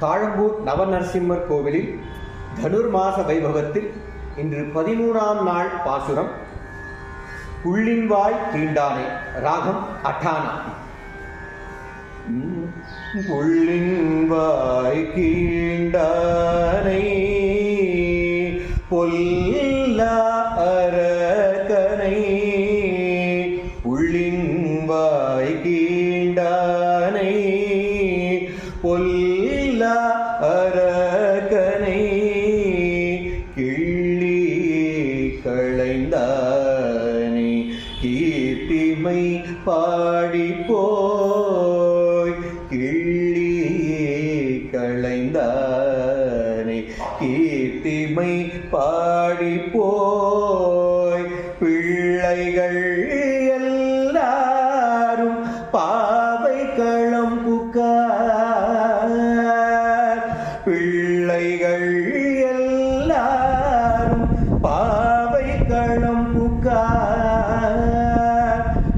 தாழம்பூர் நவநரசிம்மர் கோவிலில் தனுர்மாச வைபவத்தில் இன்று பதிமூணாம் நாள் பாசுரம். புள்ளின்வாய் தீண்டானே ராகம் அட்டானா. உள்ளின்வாய் கீழ் அரக்கனை கிள்ளி களைந்தானே கீர்த்திமை பாடி போய் கிள்ளி களைந்தானே கீர்த்திமை பாடி போய் பிள்ளைகள்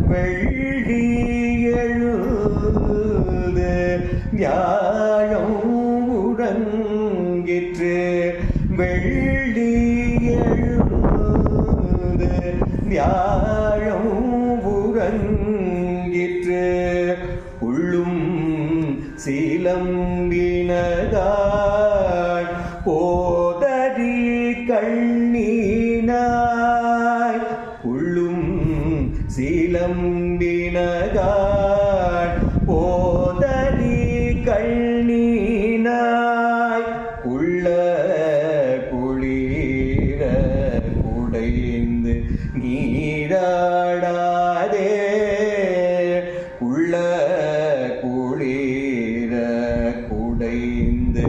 வெள்ளி எழுது. வியாழம் உடங்கிற்று வெள்ளி எழுது. வியாழம் உறங்கிற்று உள்ளும் சீலம்பினகாய் போதறி கண்ணீனாய் உள்ள குளிர குடைந்து நீராடாதே உள்ள குளிர குடைந்து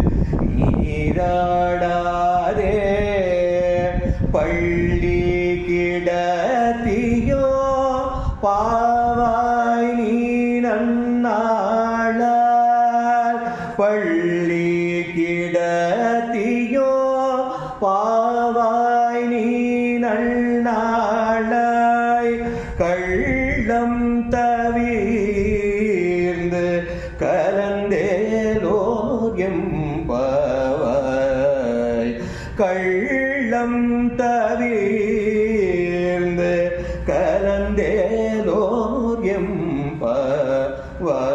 நீராடாதே பள்ளி கிட பாவாய் நீ நன்னாள பள்ளி கிடத்தியோ பாவாய் நீ நன்னாளாய் கள்ளம் தவிர்ந்து கலந்தேலோ எம்பவாய் கள்ளம் தவிர்ந்து were